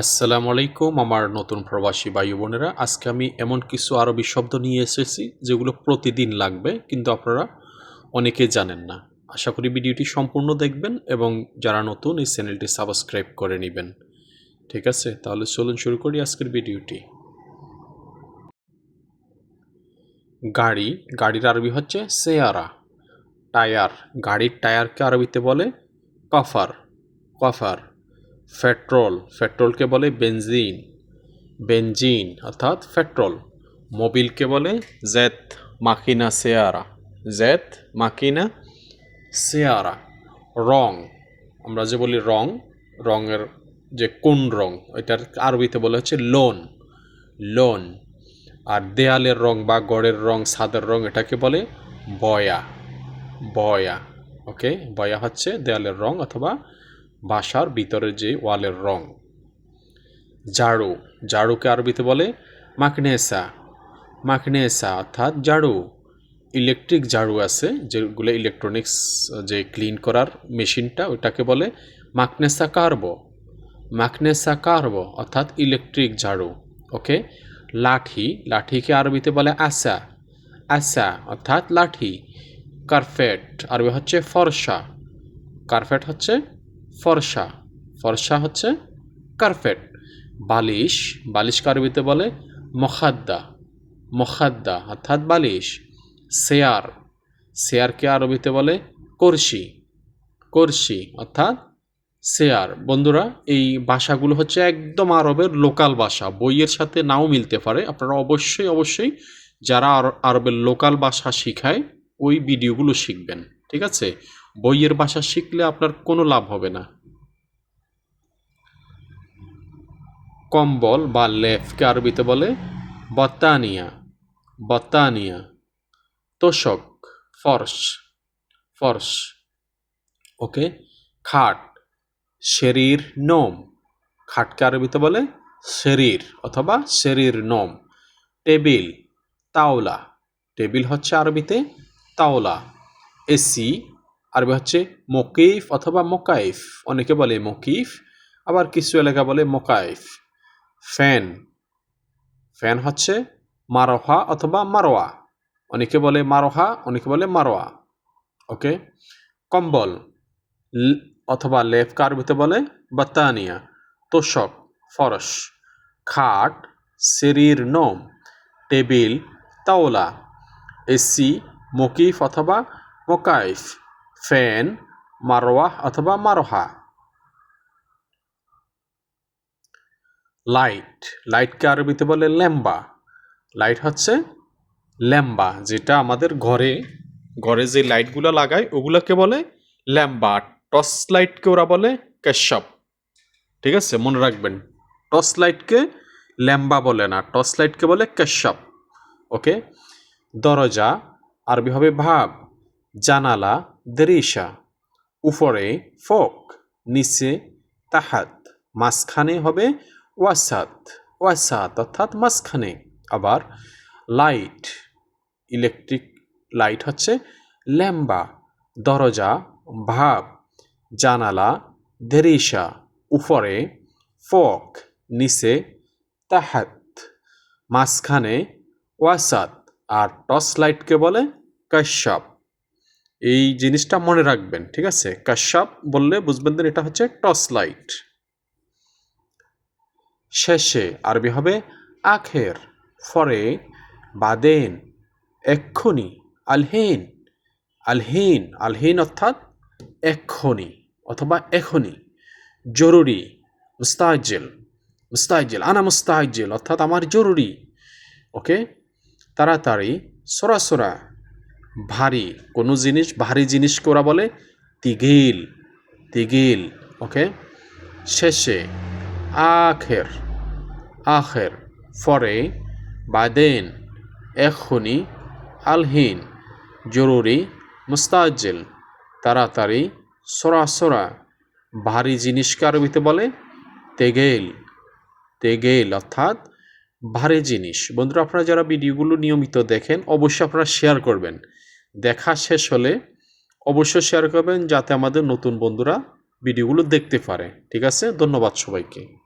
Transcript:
আসসালামু আলাইকুম, আমার নতুন প্রবাসী ভাই বোনেরা। আজকে আমি এমন কিছু আরবি শব্দ নিয়ে এসেছি, যেগুলো প্রতিদিন লাগবে, কিন্তু আপনারা অনেকে জানেন না। আশা করি ভিডিওটি সম্পূর্ণ দেখবেন এবং যারা নতুন, এই চ্যানেলটি সাবস্ক্রাইব করে নেবেন। ঠিক আছে, তাহলে চলুন শুরু করি আজকের ভিডিওটি। গাড়ি, গাড়ির আরবি হচ্ছে সেয়ারা। টায়ার, গাড়ির টায়ারকে আরবিতে বলে কফার। কফার। পেট্রোল পেট্রোলকে বলে বেনজিন বেনজিন অর্থাৎ পেট্রোল মোবিলকে বলে জেত মাকিনা সেয়ারা, জেত মাকিনা সেয়ারা। রং, আমরা যে বলি রং, রঙের যে কোন রং এটার আরবিতে বলে হচ্ছে লোন লোন। আর দেয়ালের রং বা গড়ের রং, ছাদের রং, এটাকে বলে বয়া বয়া, ওকে? বয়া হচ্ছে দেয়ালের রং অথবা বাসার ভিতরের যে ওয়ালের রং। ঝাড়ু, ঝাড়ুকে আরবিতে বলে মাকনেসা মাকনেসা অর্থাৎ ঝাড়ু। ইলেকট্রিক ঝাড়ু আছে, যেগুলো ইলেকট্রনিক্স, যে ক্লিন করার মেশিনটা, ওটাকে বলে মাকনেসা কার্বো। মাকনেসা কার্বো অর্থাৎ ইলেকট্রিক ঝাড়ু, ওকে? লাঠি, লাঠিকে আরবিতে বলে আসা আসা অর্থাৎ লাঠি। কার্পেট, আরবি হচ্ছে ফর্সা। কার্পেট হচ্ছে ফর্সা। ফর্সা হচ্ছে কার্পেট। বালিশ বালিশ আরবিতে বলে? মখাদ্দা। মখাদ্দা, অর্থাৎ বালিশ। শেয়ার। শেয়ারকে আরবিতে বলে করশি করশি অর্থাৎ শেয়ার। বন্ধুরা, এই ভাষাগুলো হচ্ছে একদম আরবের লোকাল ভাষা। বইয়ের সাথে নাও মিলতে পারে। আপনারা অবশ্যই অবশ্যই যারা আর- আরবের লোকাল ভাষা শিখায়, ওই ভিডিওগুলো শিখবেন। ঠিক আছে? বইয়ের ভাষা শিখলে আপনার কোনো লাভ হবে না। কম্বল বা লেফকে আরবিতে বলে বতানিয়া বতানিয়া। তোষক ফর্স ফর্স ওকে? খাট, শরীর নোম। খাটকে আরবিতে বলে শরীর অথবা শরীর নোম। টেবিল, তাওলা। টেবিল হচ্ছে আরবিতে তাওলা। এসি, আরবি হচ্ছে মকিফ অথবা মোকাইফ। অনেকে বলে মকিফ, আবার কিছু এলাকা বলে মোকাইফ। ফ্যান ফ্যান হচ্ছে মারোহা অথবা মারোয়া। অনেকে বলে মারোহা, অনেকে বলে মারোয়া। ওকে? কম্বল অথবা লেফ কারবিতে বলে বাত্তানিয়া তোষক, ফরস। খাট শরীর নোম, টেবিল, তাওলা। এসি, মকিফ অথবা মোকাইফ ফ্যান মারোয়াহ অথবা মারোহা লাইট লাইটকে আরবিতে বলে ল্যাম্বা লাইট হচ্ছে ল্যাম্বা যেটা আমাদের ঘরে ঘরে যে লাইটগুলো লাগায়, ওগুলোকে বলে ল্যাম্বা টর্চ লাইটকে ওরা বলে কেশব। ঠিক আছে, মনে রাখবেন। টর্চ লাইটকে ল্যাম্বা বলে না টর্চ লাইটকে বলে কেশব। ওকে দরজা, আরবি হবে ভাব জানালা দরিশা উপরে ফোক, নিচে তাহাত, মাঝখানে হবে ওয়াসাত ওয়াসাত অর্থাৎ মাঝখানে। আবার লাইট, ইলেকট্রিক লাইট হচ্ছে ল্যাম্বা, দরজা, ভাব, জানালা দেরিশা উপরে ফক, নিচে তাহাত, মাঝখানে ওয়াসাত, আর টর্চ লাইটকে বলে কাশ্যপ। এই জিনিসটা মনে রাখবেন, ঠিক আছে? কাশ্যপ বললে বুঝবেন যে এটা হচ্ছে টর্চ লাইট। শেষে আরবি হবে আখের, ফরে বাদেন, এক্ষুনি, আলহেন। আলহীন আলহীন অর্থাৎ এক্ষুনি অথবা এখনই জরুরি, মুস্তাজেল মুস্তাজেল, আনা মুস্তাজেল অর্থাৎ আমার জরুরি। ওকে? তাড়াতাড়ি সরাসরা ভারী, কোনো জিনিস, ভারী জিনিসকে ওরা বলে? তিগিল তিগিল, ওকে? শেষে, আখের আখের, ফরে, বাদেন, এখনি, আলহীন, জরুরি মুস্তাজেল তাড়াতাড়ি, সরাসরা, ভারী জিনিসকে আরবিতে বলে? তেগেল তেগেল অর্থাৎ ভারী জিনিস। বন্ধুরা, আপনারা যারা ভিডিওগুলো নিয়মিত দেখেন, অবশ্যই আপনারা শেয়ার করবেন। দেখা শেষ হলে অবশ্যই শেয়ার করবেন যাতে আমাদের নতুন বন্ধুরা ভিডিওগুলো দেখতে পারে। ঠিক আছে? ধন্যবাদ সবাইকে।